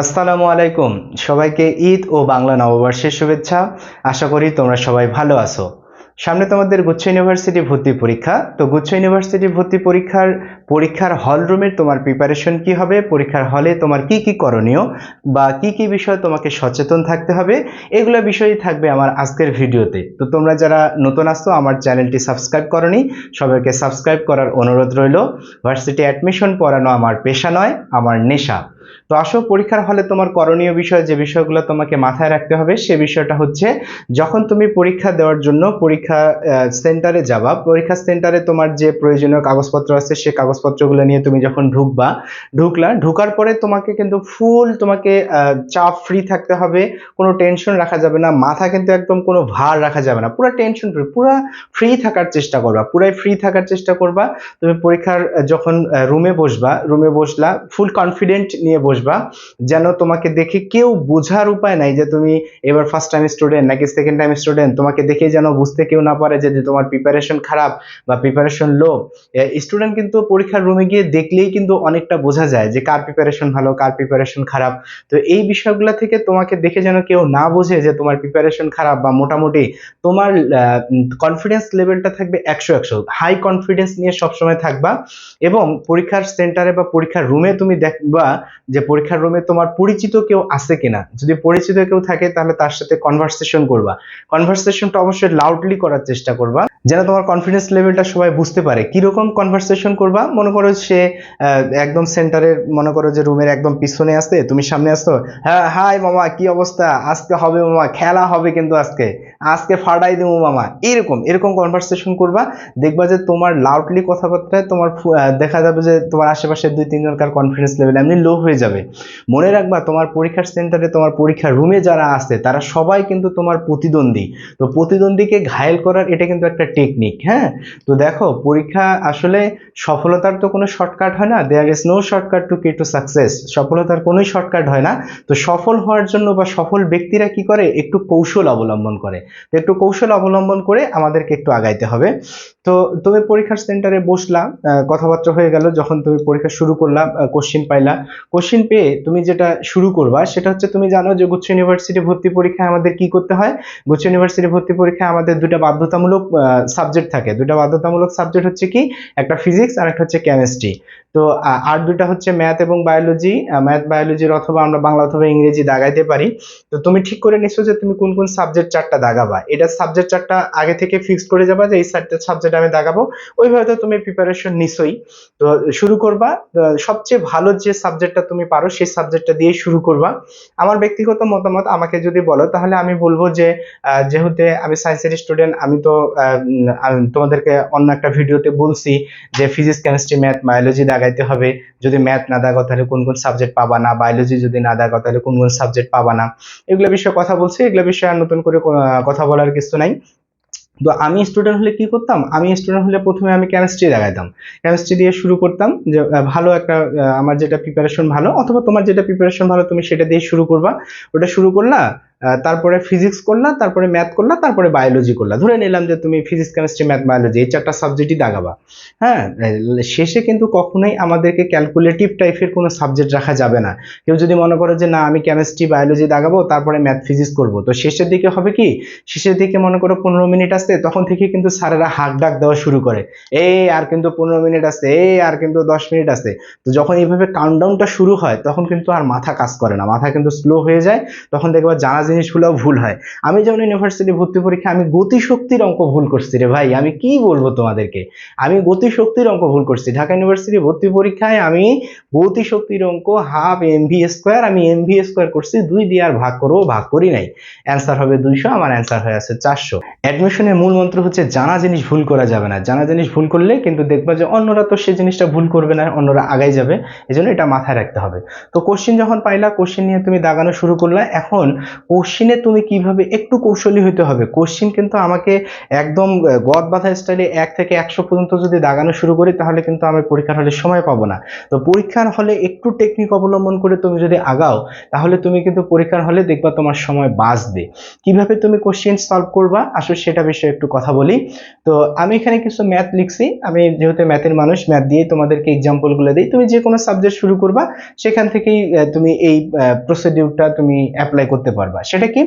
আসসালামু আলাইকুম। সবাইকে ঈদ ও বাংলা নববর্ষের শুভেচ্ছা। আশা করি তোমরা সবাই ভালো আছো। সামনে তোমাদের গুচ্ছ ইউনিভার্সিটি ভর্তি পরীক্ষা। তো গুচ্ছ ইউনিভার্সিটি ভর্তি পরীক্ষার পরীক্ষার হল রুমের তোমার প্রিপারেশন কি হবে? পরীক্ষার হলে তোমার কি কি করণীয়? বা কি কি বিষয় তোমাকে সচেতন থাকতে হবে? এগুলো বিষয়ই থাকবে আমার আজকের ভিডিওতে। তো তোমরা যারা নতুন আসছো আমার চ্যানেলটি সাবস্ক্রাইব করনি, সবাইকে সাবস্ক্রাইব করার অনুরোধ রইল। ভার্সিটি অ্যাডমিশন পড়ানো আমার পেশা নয়, আমার নেশা। তো আসো, পরীক্ষার হলে তোমার করণীয় বিষয় যে বিষয়গুলো তোমাকে মাথায় রাখতে হবে, সে বিষয়টা হচ্ছে যখন তুমি পরীক্ষা দেওয়ার জন্য পরীক্ষা সেন্টারে যাবা, পরীক্ষা সেন্টারে তোমার যে প্রয়োজনীয় কাগজপত্র আছে, সে কাগজপত্রগুলো নিয়ে তুমি যখন ঢুকবা, ঢুকলা, ঢুকার পরে তোমাকে কিন্তু ফুল তোমাকে চাপ ফ্রি থাকতে হবে, কোনো টেনশন রাখা যাবে না, মাথা কিন্তু একদম কোনো ভার রাখা যাবে না, পুরো টেনশন ফ্রি পুরো ফ্রি থাকার চেষ্টা করবা, পুরাই ফ্রি থাকার চেষ্টা করবা, তুমি পরীক্ষার যখন রুমে বসবা রুমে বসলা ফুল কনফিডেন্ট নিয়ে বসবা, যেন তোমাকে দেখে কেউ বোঝার উপায় নাই যে তুমি এবার ফার্স্ট টাইম স্টুডেন্ট নাকি সেকেন্ড টাইম স্টুডেন্ট তোমাকে দেখে যেন বুঝতে কেউ না পারে যে তোমার প্রিপারেশন খারাপ বা প্রিপারেশন লো স্টুডেন্ট কিন্তু পরীক্ষার রুমে গিয়ে দেখলেই কিন্তু অনেকটা বোঝা যায় যে, কার প্রিপারেশন ভালো, কার প্রিপারেশন খারাপ। তো এই বিষয়গুলো থেকে তোমাকে দেখে যেন কেউ না বোঝে যে, তোমার প্রিপারেশন খারাপ বা মোটামুটি তোমার কনফিডেন্স লেভেলটা থাকবে একশো একশো। হাই কনফিডেন্স নিয়ে সবসময় থাকবা এবং পরীক্ষার সেন্টারে বা পরীক্ষার রুমে তুমি দেখবা যে পরীক্ষার রুমে তোমার পরিচিত কেউ আছে কিনা? যদি পরিচিত কেউ থাকে, তাহলে তার সাথে কনভারসেশন করবা। কনভারসেশনটা অবশ্যই লাউডলি করার চেষ্টা করবা, যেন তোমার কনফিডেন্স লেভেলটা সবাই বুঝতে পারে। কীরকম কনভারসেশন করবা? মনে করো সে একদম সেন্টারের মনে করো যে রুমের একদম পিছনে আসতে তুমি সামনে আসতো হ্যাঁ হাই মামা, কি অবস্থা? আজকে হবে মামা, খেলা হবে কিন্তু আজকে। আজকে ফাটাই দেবো মামা। এরকম এরকম কনভারসেশন করবা। দেখবা যে তোমার লাউডলি কথাবার্তায় তোমার দেখা যাবে যে তোমার আশেপাশে দুই তিনজনকার কনফিডেন্স লেভেল এমনি লো হয়ে যাবে। মনে রাখবা, তোমার পরীক্ষার সেন্টারে তোমার পরীক্ষার রুমে যারা আছে তারা সবাই কিন্তু তোমার প্রতিদ্বন্দ্বী। তো প্রতিদ্বন্দ্বীকে ঘায়েল করার এটা কিন্তু একটা টেকনিক হ্যাঁ? তো দেখো, পরীক্ষা আসলে সফলতার তো কোনো শর্টকাট হয় না। There is no shortcut to key to success সফলতার কোনোই শর্টকাট হয় না। তো সফল হওয়ার জন্য বা সফল ব্যক্তিরা কি করে? একটু কৌশল অবলম্বন করে। তো একটু কৌশল অবলম্বন করে আমাদেরকে একটু আগাইতে হবে। তো তুমি পরীক্ষার সেন্টারে বসলা আহ, কথাবার্তা হয়ে গেল যখন তুমি পরীক্ষা শুরু করলা কোশ্চিন পাইলা। কোশ্চিন পেয়ে তুমি যেটা শুরু করবা সেটা হচ্ছে তুমি জানো যে গুচ্ছ ইউনিভার্সিটি ভর্তি পরীক্ষায় আমাদের কি করতে হয়? গুচ্ছ ইউনিভার্সিটি ভর্তি পরীক্ষায় আমাদের দুটা বাধ্যতামূলক সাবজেক্ট থাকে। দুটা বাধ্যতামূলক সাবজেক্ট হচ্ছে কি? একটা ফিজিক্স আর একটা হচ্ছে কেমিস্ট্রি তো আর দুটা হচ্ছে ম্যাথ এবং বায়োলজি ম্যাথ বায়োলজির অথবা আমরা বাংলা অথবা ইংরেজি দাগাইতে পারি। তো তুমি ঠিক করে নিছো যে তুমি কোন কোন সাবজেক্ট চারটা দাগাবা। এটা সাবজেক্ট চারটা আগে থেকে ফিক্সড করে যাবা যে এই চারটা সাবজেক্ট আমি দাগাবো ওইভাবে তো তুমি প্রিপারেশন নিছই। তো শুরু করবা। সবচেয়ে ভালো যে সাবজেক্টটা তুমি পারো, সেই সাবজেক্টটা দিয়ে শুরু করবা। আমার ব্যক্তিগত মতামত আমাকে যদি বলো, তাহলে আমি বলব যে যেহেতু আমি সায়েন্সের স্টুডেন্ট আমি তো তোমাদেরকে অন্য একটা ভিডিওতে বলছি যে ফিজিক্স কেমিস্ট্রি ম্যাথ বায়োলজি দাগাইতে হবে। যদি ম্যাথ না দাগাও তাহলে কোন কোন সাবজেক্ট পাবা না? বায়োলজি যদি না দাগাও তাহলে কোন কোন সাবজেক্ট পাবা না? এগুলো বিষয়ে কথা বলছি। এগুলো বিষয়ে আর নতুন করে কথা বলার কিছু নাই। তো আমি স্টুডেন্ট হলে কি করতাম? আমি স্টুডেন্ট হলে প্রথমে আমি কেমিস্ট্রি দেখাইতাম কেমিস্ট্রি দিয়ে শুরু করতাম যে ভালো একটা আমার যেটা প্রিপারেশন ভালো, অথবা তোমার যেটা প্রিপারেশন ভালো তুমি সেটা দিয়ে শুরু করবা। ওটা শুরু করলা তারপরে ফিজিক্স করলা, তারপরে ম্যাথ করলা, তারপরে বায়োলজি করলা। ধরে নিলাম যে তুমি ফিজিক্স কেমিস্ট্রি ম্যাথ বায়োলজি এই চারটা সাবজেক্টই দাগাবা। হ্যাঁ শেষে কিন্তু কখনোই আমাদেরকে ক্যালকুলেটিভ টাইপের কোনো সাবজেক্ট রাখা যাবে না। কেউ যদি মনে করো যে, না, আমি কেমিস্ট্রি বায়োলজি দাগাবো, তারপরে ম্যাথ ফিজিক্স করব। তো শেষের দিকে হবে কি? শেষের দিকে মনে করো পনেরো মিনিট আসছে, তখন থেকে কিন্তু স্যারেরা হাক ডাক দেওয়া শুরু করে। এই আর কিন্তু পনেরো মিনিট আছে এই আর কিন্তু দশ মিনিট আছে তো যখন এইভাবে কাউন্টডাউনটা শুরু হয়, তখন কিন্তু আর মাথা কাজ করে না। মাথা কিন্তু স্লো হয়ে যায়, তখন দেখবা জানা জিনিসগুলো ভুল হয়। আমি যেমন ইউনিভার্সিটি ভর্তি পরীক্ষা, আমি গতিশক্তির অঙ্ক ভুল করছি রে ভাই। আমি কি বলব তোমাদেরকে? আমি গতিশক্তির অঙ্ক ভুল করছি। ঢাকা ইউনিভার্সিটি ভর্তি পরীক্ষায় আমি গতিশক্তির অঙ্ক হাফ এম ভি স্কোয়ার আমি এম ভি স্কোয়ার করছি, দুই দিয়ে আর ভাগ করব, ভাগ করি নাই। অ্যান্সার হবে দুইশো, আমার অ্যান্সার হয়ে আছে চারশো। অ্যাডমিশনের মূল মন্ত্র হচ্ছে, জানা জিনিস ভুল করা যাবে না। জানা জিনিস ভুল করলে কিন্তু দেখবা যে অন্যরা তো সেই জিনিসটা ভুল করবে না, অন্যরা আগাই যাবে। এই এটা মাথায় রাখতে হবে। তো কোশ্চিন যখন পাইলা কোশ্চিন নিয়ে তুমি দাগানো শুরু করলা। এখন কোশ্চিনে তুমি কীভাবে একটু কৌশলী হতে হবে? কোশ্চিন কিন্তু আমাকে একদম গদ বাঁধা স্টাইলে এক থেকে একশো পর্যন্ত যদি দাগানো শুরু করি, তাহলে কিন্তু আমি পরীক্ষার হলে সময় পাবো না। তো পরীক্ষার হলে একটু টেকনিক অবলম্বন করে তুমি যদি আগাও, তাহলে তুমি কিন্তু পরীক্ষার হলে দেখবা তোমার সময় বাঁচবে। কীভাবে তুমি কোশ্চেন সলভ করবা? আসলে সেটা বিষয়ে একটু কথা বলি। তো আমি এখানে কিছু ম্যাথ লিখছি। আমি যেহেতু ম্যাথের মানুষ ম্যাথ দিয়ে তোমাদেরকে এক্সাম্পলগুলো দিই। তুমি যে কোনো সাবজেক্ট শুরু করবা, সেখান থেকেই তুমি এই প্রসিডিউরটা তুমি অ্যাপ্লাই করতে পারবা। সেটা কি?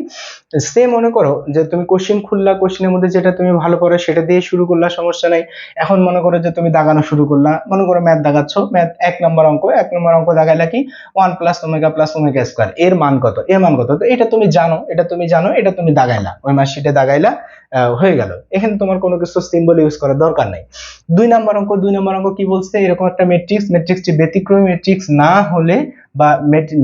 সে মনে করো যে তুমি কোশ্চেন খুললা কোশ্চেনের মধ্যে যেটা তুমি ভালো পারো সেটা দিয়ে শুরু করলা, সমস্যা নাই। এখন মনে করো যে তুমি দাগানো শুরু করলা। মনে করো ম্যাথ দাগাচ্ছ ম্যাথ এক নম্বর অঙ্ক, এক নম্বর অঙ্ক দাগাইলা কি? One plus omega plus omega square এর মান কত? এর মান কত? তো এটা তুমি জানো, এটা তুমি জানো, এটা তুমি দাগাইলা। ওই মার্কশিটে দাগাইলা হয়ে গেল। এখানে তোমার কোনো কিছু সিম্বল ইউজ করার দরকার নাই। দুই নম্বর অঙ্ক, দুই নম্বর অঙ্ক কি বলছে? এরকম একটা ম্যাট্রিক্স ম্যাট্রিক্সটি ব্যতিক্রমী ম্যাট্রিক্স না হলে বা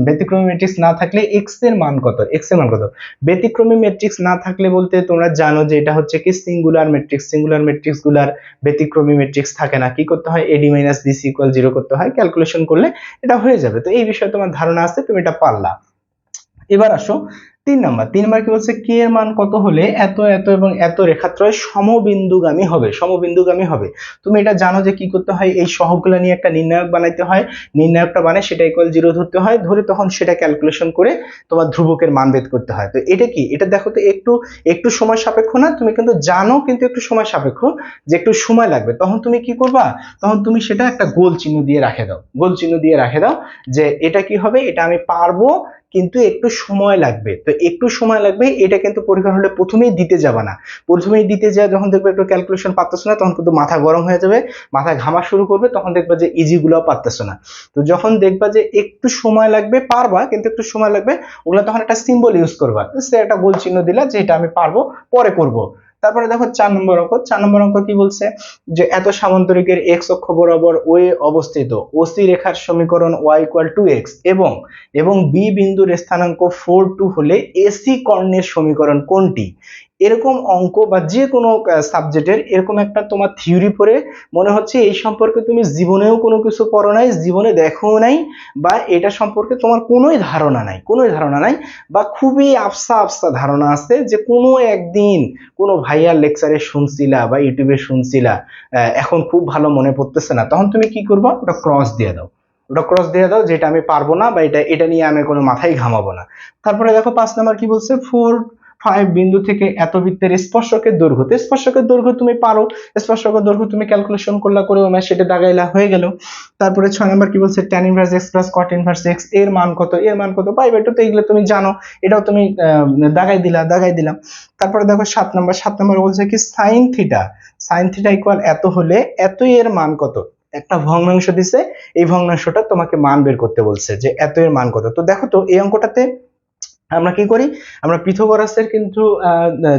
ব্যতিক্রমী ম্যাট্রিক্স না থাকলে এক্সের মান কত? এক্সের মান কত? ব্যতিক্রমী ম্যাট্রিক্স না থাকলে বলতে তোমরা জানো যে এটা হচ্ছে কি সিঙ্গুলার ম্যাট্রিক্স সিঙ্গুলার ম্যাট্রিক্সগুলার ব্যতিক্রমী ম্যাট্রিক্স থাকে না। কি করতে হয়? AD minus BC equal zero করতে হয়। ক্যালকুলেশন করলে এটা হয়ে যাবে। তো এই বিষয়ে তোমার ধারণা আছে, তুমি এটা পারলা। এবার আসো। তিন নাম্বার তিন নাম্বার কি বলছে? কে এর মান কত হলে এত এত এবং এত রেখাত্রয় সমবিন্দুগামী হবে? সমবিন্দুগামী হবে। তুমি এটা জানো যে কি করতে হয়? এই সহগগুলো নিয়ে একটা নির্ণায়ক বানাইতে হয়। নির্ণায়কটা বানায় সেটা ইকুয়াল জিরো ধরতে হয়। ধরে তখন সেটা ক্যালকুলেশন করে তোমার ধ্রুবকের মান বের করতে হয়। তো এটা কি? এটা দেখো তো একটু একটু সময় সাপেক্ষ না? তুমি কিন্তু জানো কিন্তু একটু সময় সাপেক্ষ যে একটু সময় লাগবে। তখন তুমি কি করবা? তখন তুমি সেটা একটা গোল চিহ্ন দিয়ে রাখে দাও। গোল চিহ্ন দিয়ে রাখে দাও যে এটা কি হবে? এটা আমি পারব কিন্তু একটু সময় লাগবে। তো একটু সময় লাগবে, এটা কিন্তু পরীক্ষা হলে প্রথমেই দিতে যাবে না। প্রথমেই দিতে যা যখন দেখবে একটু ক্যালকুলেশন পারতেছো না, তখন কিন্তু মাথা গরম হয়ে যাবে, মাথা ঘামা শুরু করবে, তখন দেখবা যে ইজি গুলো পারতেছো না। তো যখন দেখবা যে একটু সময় লাগবে, পারবা, কিন্তু একটু সময় লাগবে, ওগুলো তখন একটা সিম্বল ইউজ করবা। সে একটা গোল চিহ্ন দিলা যে এটা আমি পারব, পরে করব। তারপরে দেখো চার নম্বর অঙ্ক। চার নম্বর অঙ্ক কি বলছে? যে এত সামান্তরিকের এক্স অক্ষ বরাবর ওয়ে অবস্থিত। ওসি রেখার সমীকরণ ওয়াই ইকুয়াল টু এক্স এবং এবং বি বিন্দুর স্থানাঙ্ক ফোর টু হলে এসি কর্ণের সমীকরণ কোনটি? এরকম অঙ্ক বা যে কোনো সাবজেক্টের এরকম একটা তোমার থিওরি পড়ে মনে হচ্ছে এই সম্পর্কে তুমি জীবনেও কোনো কিছু পড়ো নাই, জীবনে দেখো নাই বা এটা সম্পর্কে তোমার কোনোই ধারণা নাই, কোনোই ধারণা নাই বা খুবই আফসা আফসা ধারণা আছে যে কোনো একদিন কোনো ভাইয়ার লেকচারে শুনছিলা বা ইউটিউবে শুনছিলা এখন খুব ভালো মনে পড়তেছে না, তখন তুমি কি করবা? ওটা ক্রস দিয়ে দাও। ওটা ক্রস দিয়ে দাও যেটা আমি পারব না বা এটা এটা নিয়ে আমি কোনো মাথায় ঘামাবো না। তারপরে দেখো পাঁচ নাম্বার কি বলছে? ফোর ফাইভ বিন্দু থেকে এত বৃত্তের স্পর্শকের দৈর্ঘ্য। তো স্পর্শকের দৈর্ঘ্য তুমি পারো, স্পর্শকের দৈর্ঘ্য তুমি ক্যালকুলেশন করলা করে ওমা সেটা দাগাইলা হয়ে গেল। তারপরে ছয় নাম্বার কি বলছে? Tan inverse x plus cot inverse এক্সের মান কত? এর মান কত? পাইবে এটা তো এগুলো তুমি জানো, এটাও তুমি দাগাই দিলা, দাগাই দিলাম। তারপরে দেখো সাত নাম্বার সাত নাম্বার বলছে কি sine theta sine theta equal এত হলে এতই এর মান কত? একটা ভগ্নাংশ দিছে, এই ভগ্নাংশটা তোমাকে মান বের করতে বলছে যে এত এর মান কত। তো দেখো তো এই অঙ্কটাতে আমরা কি করি? আমরা পিথাগোরাসের কিন্তু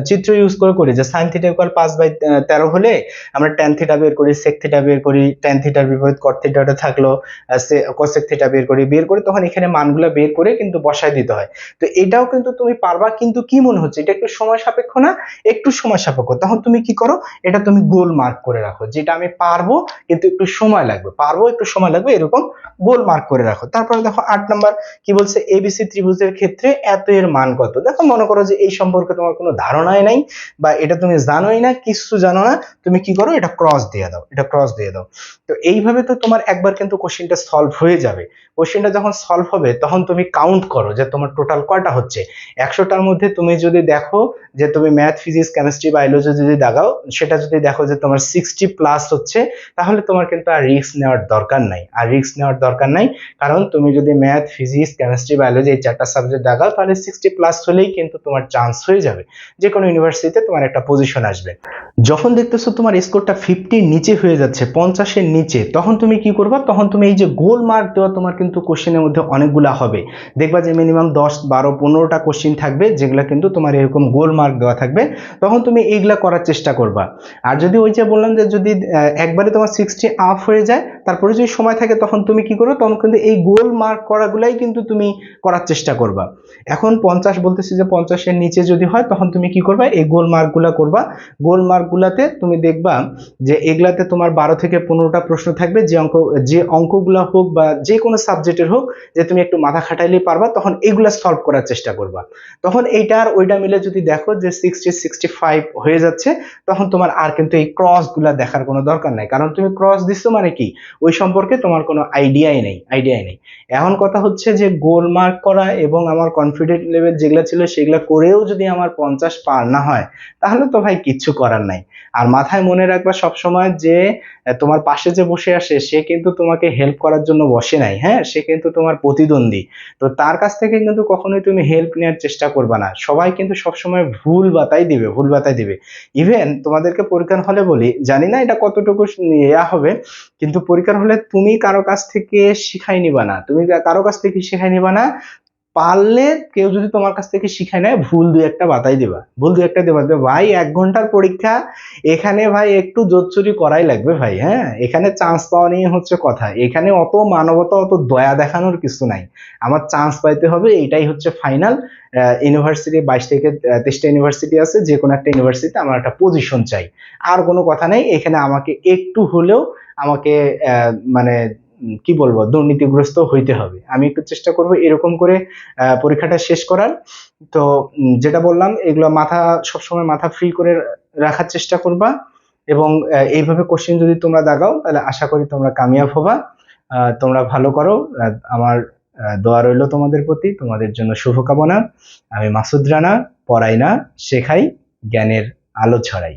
চিত্র ইউজ করে করি যে সাইন থিটা ইকুয়াল পাঁচ বাই তেরো হলে আমরা ট্যান থিটা বের করি সেক থিটা বের করি ট্যান থিটার বিপরীত কট থিটাটা থাকল কোসেক থিটা বের করি, বের করে, তখন এখানে মানগুলো বের করে কিন্তু বসায় দিতে হয়। তো এটাও কিন্তু তুমি পারবা, কিন্তু কি মনে হচ্ছে? এটা একটু সময় সাপেক্ষ না? একটু সময় সাপেক্ষ। তখন তুমি কি করো? এটা তুমি গোল মার্ক করে রাখো। যেটা আমি পারব, কিন্তু একটু সময় লাগবে। পারব, একটু সময় লাগবে, এরকম গোল মার্ক করে রাখো। তারপরে দেখো আট নাম্বার, কি বলছে? এবিসি ত্রিভুজের ক্ষেত্রে এত এর মান কত? দেখো, মনে করো যে এই সম্পর্কে তোমার কোনো ধারণাই নাই বা এটা তুমি জানোই না কিছু জানো না, তুমি কি করো? এটা ক্রস দিয়ে দাও, এটা ক্রস দিয়ে দাও। তো এইভাবে তো তোমার একবার কিন্তু কোশ্চেনটা সলভ হয়ে যাবে। কোশ্চেনটা যখন সলভ হবে, তখন তুমি কাউন্ট করো যে তোমার টোটাল কয়টা হচ্ছে। একশোটার মধ্যে তুমি যদি দেখো যে তুমি ম্যাথ ফিজিক্স কেমিস্ট্রি বায়োলজি যদি দাগাও, সেটা যদি দেখো যে তোমার সিক্সটি প্লাস হচ্ছে, তাহলে তোমার কিন্তু আর রিস্ক নেওয়ার দরকার নাই। আর রিস্ক নেওয়ার দরকার নাই, কারণ তুমি যদি ম্যাথ ফিজিক্স কেমিস্ট্রি বায়োলজি এই চারটা সাবজেক্ট দাগাও, তাহলে সিক্সটি প্লাস হলেই কিন্তু তোমার চান্স হয়ে যাবে। যে কোনো ইউনিভার্সিটিতে তোমার একটা পজিশন আসবে। যখন দেখতেছো তোমার স্কোরটা ফিফটির নিচে হয়ে যাচ্ছে, পঞ্চাশের নিচে, তখন তুমি কি করবা? তখন তুমি এই যে গোল মার্ক দেওয়া তোমার কিন্তু কোশ্চেনের মধ্যে অনেকগুলা হবে। দেখবা যে মিনিমাম দশ, বারো, পনেরোটা কোশ্চেন থাকবে, যেগুলো কিন্তু তোমার এরকম গোল মার্ক দেওয়া থাকবে। তখন তুমি এইগুলা করার চেষ্টা করবা। আর যদি ওই যে বললাম যে যদি একবারে তোমার সিক্সটি আপ হয়ে যায়, তারপরে যদি সময় থাকে তখন তুমি কি করো? তখন কিন্তু এই গোল মার্ক করাগুলাই কিন্তু তুমি করার চেষ্টা করবা। এখন পঞ্চাশ বলতেছি যে পঞ্চাশের নিচে যদি হয়, তখন তুমি কি করবা? এই গোল মার্কগুলা করবা। গোল মার্কগুলাতে তুমি দেখবা যে এগুলাতে তোমার বারো থেকে পনেরোটা প্রশ্ন থাকবে। যে অঙ্ক, যে অঙ্কগুলা হোক বা যে কোনো সাবজেক্টের হোক, যে তুমি একটু মাথা খাটাইলে পারবা, তখন এগুলা সলভ করার চেষ্টা করবা। তখন এইটা আর ওইটা মিলে যদি দেখো যে সিক্সটি সিক্সটি ফাইভ হয়ে যাচ্ছে, তখন তোমার আর কিন্তু এই ক্রসগুলা দেখার কোনো দরকার নাই। কারণ তুমি ক্রস দিচ্ছ মানে কি? ওই সম্পর্কে তোমার কোনো আইডিয়াই নেই আইডিয়াই নেই। এখন কথা হচ্ছে যে গোল মার্ক করা এবং আমার কনফিডেন্ট লেভেল যেগুলো ছিল সেগুলো করেও যদি আমার পঞ্চাশ পার না হয়, তাহলে তো ভাই কিচ্ছু করার নাই। আর মাথায় মনে রাখবা সবসময় যে তোমার পাশে যে বসে আসে, সে কিন্তু তোমাকে হেল্প করার জন্য বসে নাই হ্যাঁ? সে কিন্তু তোমার প্রতিদ্বন্দ্বী। তো তার কাছ থেকে কিন্তু কখনোই তুমি হেল্প নেওয়ার চেষ্টা করবে না। সবাই কিন্তু সবসময় ভুল বাতাই দিবে, ভুল বাতাই দিবে। ইভেন তোমাদেরকে পরীক্ষার হলে বলি, জানি না এটা কতটুকু ইয়া হবে, কিন্তু পরীক্ষার হলে তুমি কারও কাছ থেকে শিখাই নিবা না। তুমি কারও কাছ থেকে শিখাই নিবা না পারলে কেউ যদি তোমার কাছ থেকে শিখে নেয়, ভুল দুই একটা বাতাই দিবা। ভুল দুই একটা দেবা। ভাই, এক ঘণ্টার পরীক্ষা, এখানে ভাই একটু জোচ্চুরি করাই লাগবে ভাই হ্যাঁ? এখানে চান্স পাওয়া নিয়ে হচ্ছে কথা। এখানে অত মানবতা, অত দয়া দেখানোর কিছু নাই। আমার চান্স পাইতে হবে এটাই হচ্ছে ফাইনাল ইউনিভার্সিটি বাইশ থেকে তেইশটা ইউনিভার্সিটি আছে যে কোনো একটা ইউনিভার্সিটিতে আমার একটা পজিশন চাই। আর কোনো কথা নেই, এখানে আমাকে একটু হলেও আমাকে মানে কি বলব, দুর্নীতিগ্রস্ত হইতে হবে। আমি একটু চেষ্টা করব এরকম করে পরীক্ষাটা শেষ করার। তো যেটা বললাম, এগুলো মাথা, সবসময় মাথা ফ্রি করে রাখার চেষ্টা করবা এবং এইভাবে কোশ্চেন যদি তোমরা দাগাও, তাহলে আশা করি তোমরা কামিয়াব হবা। তোমরা ভালো করো। আমার দোয়া রইল তোমাদের প্রতি। তোমাদের জন্য শুভকামনা। আমি মাসুদ রানা, পড়াই না, শেখাই, জ্ঞানের আলো ছড়াই।